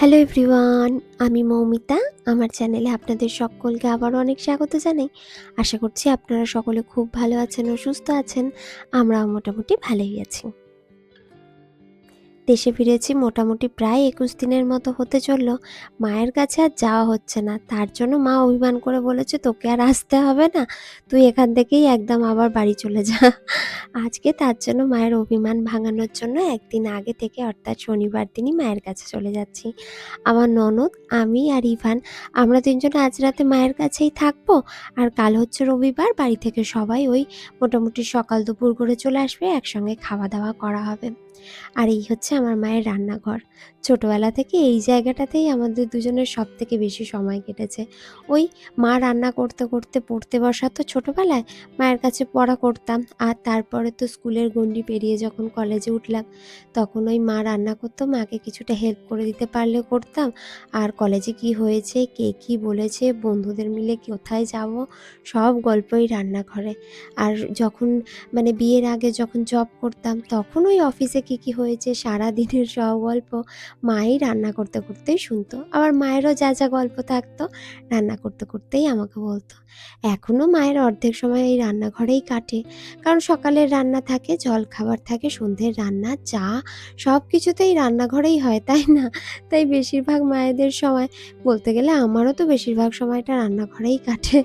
Hello everyone, আমি মৌমিতা। আমার চ্যানেলে আপনাদের সকলকে আবারও অনেক স্বাগত জানাই। আশা করছি আপনারা সকলে খুব ভালো আছেন ও সুস্থ আছেন। আমরাও মোটামুটি ভালোই আছি। দেশে ফিরেছি মোটামুটি প্রায় একুশ দিনের মতো হতে চলল। মায়ের কাছে আর যাওয়া হচ্ছে না। তার জন্য মা অভিমান করে বলেছে, তোকে আর আসতে হবে না। তুই এখান থেকেই একদম আবার বাড়ি চলে যা। আজকে তার জন্য মায়ের অভিমান ভাঙানোর জন্য একদিন আগে থেকে অর্থাৎ শনিবার দিনই মায়ের কাছে চলে যাচ্ছি। আমার ননদ, আমি আর ইভান, আমরা তিনজন আজ রাতে মায়ের কাছেই থাকব। আর কাল হচ্ছে রবিবার, বাড়ি থেকে সবাই ওই মোটামুটি সকাল দুপুর করে চলে আসবে, একসঙ্গে খাওয়া দাওয়া করা হবে। আর এই হচ্ছে আমার মায়ের রান্নাঘর। ছোটোবেলা থেকে এই জায়গাটাতেই আমাদের দুজনের সব থেকে বেশি সময় কেটেছে। ওই মা রান্না করতে করতে পড়তে বসাতো ছোটোবেলায় মায়ের কাছে পড়া করতাম, আর তারপরে তো স্কুলের গণ্ডি পেরিয়ে যখন কলেজে উঠলাম, তখন ওই মা রান্না করতো, মাকে কিছুটা হেল্প করে দিতে পারলে করতাম। আর কলেজে কি হয়েছে, কে কি বলেছে, বন্ধুদের মিলে কোথায় যাব, সব গল্পই রান্নাঘরে। আর যখন মানে বিয়ের আগে যখন জব করতাম, তখন ওই অফিসে কি কি হয়েছে? সারা দিনের সব গল্প মাই রান্না করতে, করতেই শুনতো। আবার মায়েরও যা যা গল্প থাকতো, রান্না করতে, করতেই আমাকে বলতো। এখনও মায়ের অর্ধেক সময় এই রান্নাঘরেই কাটে। কারণ সকালের রান্না থাকে, জল খাবার থাকে, সন্ধ্যের রান্না, চা সব কিছুতেই রান্নাঘরেই হয়, তাই না? তাই বেশিরভাগ মায়েদের সময় বলতে গেলে আমারও তো বেশিরভাগ সময়টা রান্নাঘরেই কাটে।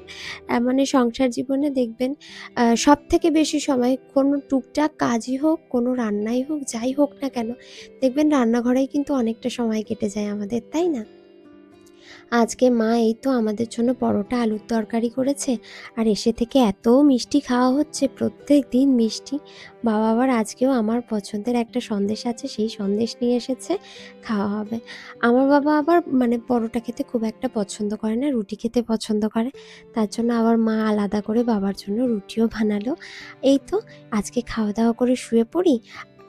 মানে সংসার জীবনে দেখবেন সব থেকে বেশি সময় কোনো টুকটাক কাজই হোক, কোনো রান্নাই হোক যাই হোক না কেন, দেখবেন রান্নাঘরেই কিন্তু অনেকটা সময় কেটে যায় আমাদের, তাই না? আজকে মা এই তো আমাদের জন্য পরোটা, আলুর তরকারি করেছে, আর এসে থেকে এত মিষ্টি খাওয়া হচ্ছে, প্রত্যেক দিন মিষ্টি। বাবা আবার আজকেও আমার পছন্দের একটা সন্দেশ আছে, সেই সন্দেশ নিয়ে এসেছে, খাওয়া হবে। আমার বাবা আবার মানে পরোটা খেতে খুব একটা পছন্দ করে না, রুটি খেতে পছন্দ করে, তার জন্য আবার মা আলাদা করে বাবার জন্য রুটিও বানালো। এই তো, আজকে খাওয়া দাওয়া করে শুয়ে পড়ি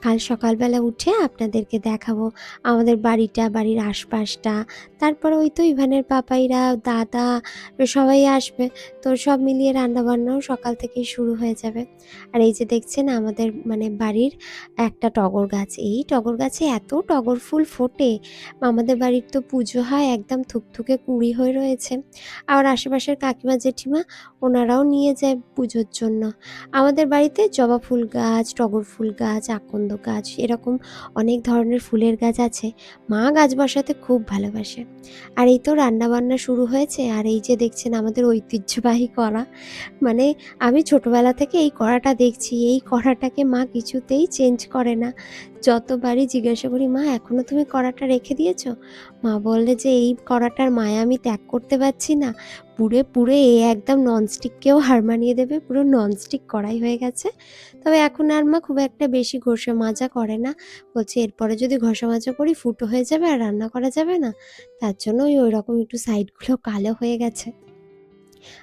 কাল সকালবেলা উঠে আপনাদেরকে দেখাবো আমাদের বাড়িটা বাড়ির আশপাশটা তারপরে ওই তো ইভানের পাপাইরা, দাদা, সবাই আসবে। তো সব মিলিয়ে রান্নাবান্নাও সকাল থেকেই শুরু হয়ে যাবে। আর এই যে দেখছেন আমাদের মানে বাড়ির একটা টগর গাছ। এই টগর গাছে এত টগর ফুল ফোটে। আমাদের বাড়ির তো পুজো হয় একদম থুকথুকে কুড়ি হয়ে রয়েছে। আবার আশেপাশের কাকিমা, জেঠিমা, ওনারাও নিয়ে যায় পুজোর জন্য। আমাদের বাড়িতে জবা ফুল গাছ, টগর ফুল গাছ, আকন্দ গাছ, এরকম অনেক ধরনের ফুলের গাছ আছে। মা গাছ বসাতে খুব ভালোবাসে। আর এই তো রান্না বান্না শুরু হয়েছে, আর এই যে দেখছেন আমাদের ঐতিহ্যবাহী কড়া। মানে আমি ছোটবেলা থেকে এই কড়াটা দেখছি, এই কড়াটাকে মা কিছুতেই চেঞ্জ করে না। যতবারই জিজ্ঞাসা করি, মা, এখনও তুমি কড়াটা রেখে দিয়েছ? মা বললে যে, এই কড়াটার মায়া আমি ত্যাগ করতে পারছি না। পুড়ে পুড়ে এ একদম ননস্টিককেও হার মানিয়ে দেবে, পুরো ননস্টিক কড়াই হয়ে গেছে। তবে এখন আর মা খুব একটা বেশি ঘষে মাজা করে না। বলছে, এরপরে যদি ঘষা মাজা করি, ফুটো হয়ে যাবে আর রান্না করা যাবে না। তার জন্য ওই ওই রকম একটু সাইডগুলো কালো হয়ে গেছে।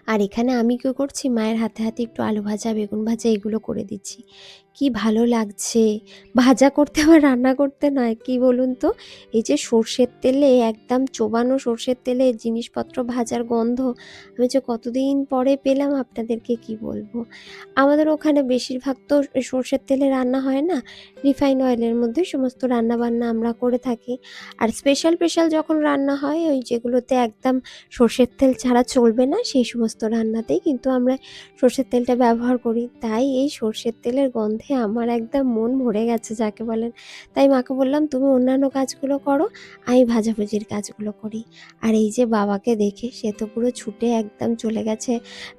আর এখানে আমি কী করছি? মায়ের হাতে হাতে একটু আলু ভাজা, বেগুন ভাজা, এগুলো করে দিচ্ছি। কি ভালো লাগছে? ভাজা করতে আবার রান্না করতে নয়, কি বলুন তো? এই যে সর্ষের তেলে, একদম চোবানো সর্ষের তেলে জিনিসপত্র ভাজার গন্ধ, আমি যে কতদিন পরে পেলাম আপনাদেরকে কি বলব? আমাদের ওখানে বেশিরভাগ তো সর্ষের তেলে রান্না হয় না, রিফাইন অয়েলের মধ্যে সমস্ত রান্না বান্না আমরা করে থাকি। আর স্পেশাল স্পেশাল যখন রান্না হয়, ওই যেগুলোতে একদম সর্ষের তেল ছাড়া চলবে না, সেই সমস্ত রান্নাতেই কিন্তু আমরা সর্ষের তেলটা ব্যবহার করি। তাই এই সর্ষের তেলের গন্ধে আমার একদম মন ভরে গেছে যাকে বলেন। তাই মাকে বললাম, তুমি অন্যান্য কাজগুলো করো, আমি ভাজাভুজির কাজগুলো করি। আর এই যে বাবাকে দেখে সে তো পুরো ছুটে একদম চলে গেছে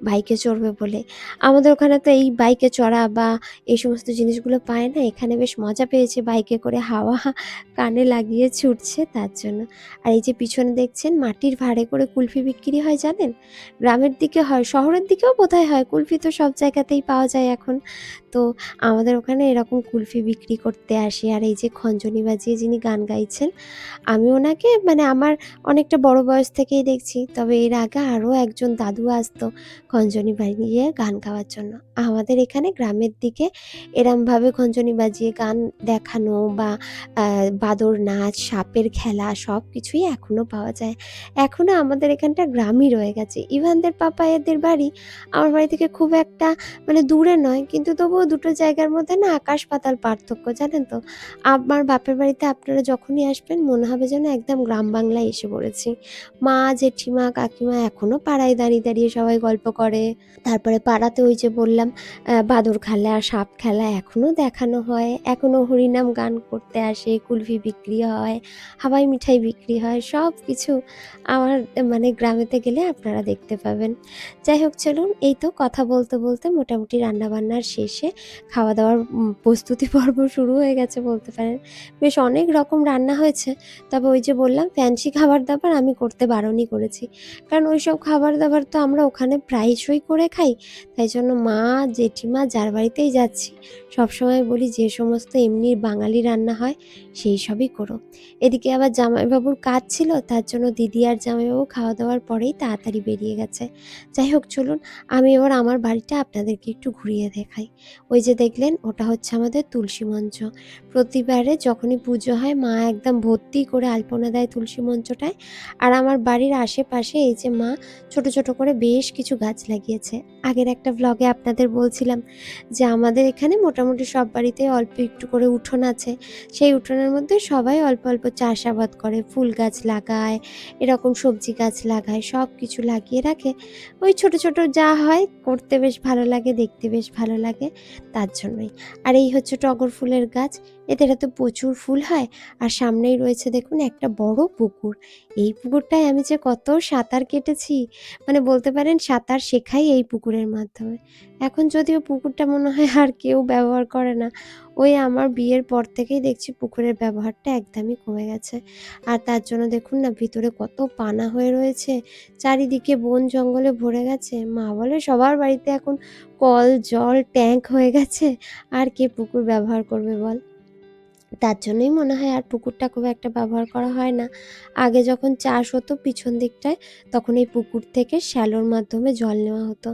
বাইকে চড়বে বলে। আমাদের ওখানে তো এই বাইকে চড়া বা এই সমস্ত জিনিসগুলো পায় না, এখানে বেশ মজা পেয়েছে বাইকে করে, হাওয়া কানে লাগিয়ে ছুটছে তার জন্য। আর এই যে পিছনে দেখছেন, মাটির ভাড়ে করে কুলফি বিক্রি হয় জানেন? গ্রামের দিকে হয়, শহরের দিকেও বোধহয় হয়, কুলফি তো সব জায়গাতেই পাওয়া যায় এখন। তো আমাদের ওখানে এরকম কুলফি বিক্রি করতে আসে। আর এই যে খঞ্জনি বাজিয়ে যিনি গান গাইছেন, আমি ওনাকে মানে আমার অনেকটা বড় বয়স থেকেই দেখছি। তবে এর আগে আরও একজন দাদু আসতো খঞ্জনি বাজিয়ে গান গাওয়ার জন্য। আমাদের এখানে গ্রামের দিকে এরমভাবে খঞ্জনি বাজিয়ে গান দেখানো বা বাদর নাচ, সাপের খেলা সব কিছুই এখনও পাওয়া যায়। এখনও আমাদের এখানটা গ্রামই রয়ে গেছে। ইভানদের পাপা এদের বাড়ি আমার বাড়ি থেকে খুব একটা মানে দূরে নয়, কিন্তু তবুও দুটো জায়গার জায়গার মধ্যে না আকাশ পাতাল পার্থক্য, জানেন তো? আমার বাপের বাড়িতে আপনারা যখনই আসবেন, মনে হবে যেন একদম গ্রাম বাংলায় এসে পড়েছি। মা, জেঠিমা, কাকিমা এখনও পাড়ায় দাঁড়িয়ে দাঁড়িয়ে সবাই গল্প করে। তারপরে পাড়াতে ওই যে বললাম বাদর খেলা, সাপ খেলা এখনও দেখানো হয়। এখনও হরিনাম গান করতে আসে, কুলফি বিক্রি হয়, হাওয়াই মিঠাই বিক্রি হয় সব কিছু আমার মানে গ্রামেতে গেলে আপনারা দেখতে পাবেন। যাই হোক, চলুন, এই তো কথা বলতে বলতে মোটামুটি রান্নাবান্নার শেষে খাওয়া দাওয়ার প্রস্তুতি পর্ব শুরু হয়ে গেছে বলতে পারেন। বেশ অনেক রকম রান্না হয়েছে। তবে ওই যে বললাম ফ্যান্সি খাবার দাবার আমি করতে বারণই করেছি। কারণ ওই সব খাবার দাবার তো আমরা ওখানে প্রায়শই করে খাই। তাই জন্য মা, জেঠিমা যার বাড়িতেই যাচ্ছি সবসময় বলি যে সমস্ত এমনি বাঙালি রান্না হয়, সেই সবই করো। এদিকে আবার জামাইবাবুর কাজ ছিল, তার জন্য দিদি আর জামাইবাবু খাওয়া দাওয়ার পরেই তাড়াতাড়ি বেরিয়ে গেছে। যাই হোক, চলুন, আমি এবার আমার বাড়িটা আপনাদেরকে একটু ঘুরিয়ে দেখাই। ওই যে দেখলেন ওটা হচ্ছে আমাদের তুলসী মঞ্চ। প্রতিবারে যখনই পুজো হয়, মা একদম ভর্তি করে আলপনা দেয় তুলসী মঞ্চটায়। আর আমার বাড়ির আশেপাশে এই যে মা, ছোট ছোট করে বেশ কিছু গাছ লাগিয়েছে। আগের একটা ব্লগে আপনাদের বলছিলাম যে আমাদের এখানে মোটামুটি সব বাড়িতে অল্প একটু করে উঠোন আছে। সেই উঠোনের মধ্যে সবাই অল্প অল্প চাষাবাদ করে, ফুল গাছ লাগায়, এরকম সবজি গাছ লাগায়, সব কিছু লাগিয়ে রাখে। ওই ছোট ছোট যা হয়, করতে বেশ ভালো লাগে, দেখতে বেশ ভালো লাগে, তার জন্যই আর এই হচ্ছে টগর ফুলের গাছ। এতে এটাতে প্রচুর ফুল হয়। আর সামনেই রয়েছে দেখুন একটা বড় পুকুর। এই পুকুরটায় আমি যে কত সাঁতার কেটেছি মানে বলতে পারেন সাঁতার শেখাই এই পুকুরের মাধ্যমে। এখন যদিও পুকুরটা মনে হয় আর কেউ ব্যবহার করে না, ওই আমার বিয়ের পর থেকেই দেখছি পুকুরের ব্যবহারটা একদমই কমে গেছে। আর তার জন্য দেখুন না ভিতরে কত পানা হয়ে রয়েছে, চারিদিকে বন জঙ্গলে ভরে গেছে। মা বলে সবার বাড়িতে এখন কল, জল, ট্যাঙ্ক হয়ে গেছে, আর কে পুকুর ব্যবহার করবে বল? তার জন্যই মনে হয় আর পুকুরটা খুব একটা ব্যবহার করা হয় না। আগে যখন চাষ হতো পিছন দিকটায়, তখন এই পুকুর থেকে শ্যালোর মাধ্যমে জল নেওয়া হতো।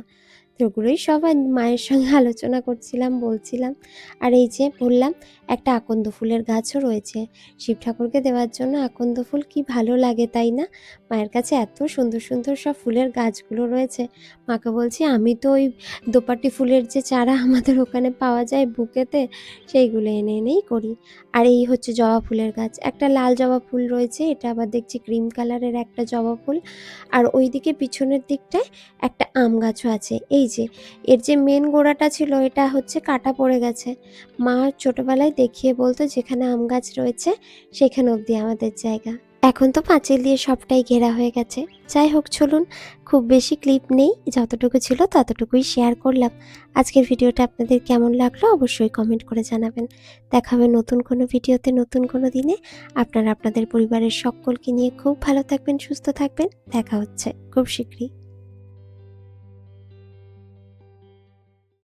ওগুলোই সবাই মায়ের সঙ্গে আলোচনা করছিলাম, বলছিলাম। আর এই যে বললাম, একটা আকন্দ ফুলের গাছও রয়েছে। শিব ঠাকুরকে দেওয়ার জন্য আকন্দ ফুল কি ভালো লাগে, তাই না? মায়ের কাছে এত সুন্দর সুন্দর সব ফুলের গাছগুলো রয়েছে। মাকে বলছি, আমি তো ওই দোপাটি ফুলের যে চারা আমাদের ওখানে পাওয়া যায় বুকেতে, সেইগুলো এনে এনেই করি। আর এই হচ্ছে জবা ফুলের গাছ। একটা লাল জবা ফুল রয়েছে, এটা আবার দেখছি ক্রিম কালারের একটা জবা ফুল। আর ওইদিকে পিছনের দিকটায় একটা আম গাছও আছে। এই যে এর যে মেন গোড়াটা ছিল, এটা হচ্ছে কাটা পড়ে গেছে। মা ছোটবেলায় দেখিয়ে বলতো, যেখানে আম গাছ রয়েছে, সেখানে অবধি আমাদের জায়গা। এখন তো পাঁচিল দিয়ে সবটাই ঘেরা হয়ে গেছে। যাই হোক, চলুন, খুব বেশি ক্লিপ নেই, যতটুকু ছিল ততটুকুই শেয়ার করলাম। আজকের ভিডিওটা আপনাদের কেমন লাগল অবশ্যই কমেন্ট করে জানাবেন। দেখা হবে নতুন কোনো ভিডিওতে, নতুন কোনো দিনে। আপনারা আপনাদের পরিবারের সকলকে নিয়ে খুব ভালো থাকবেন, সুস্থ থাকবেন। দেখা হচ্ছে খুব শীঘ্রই।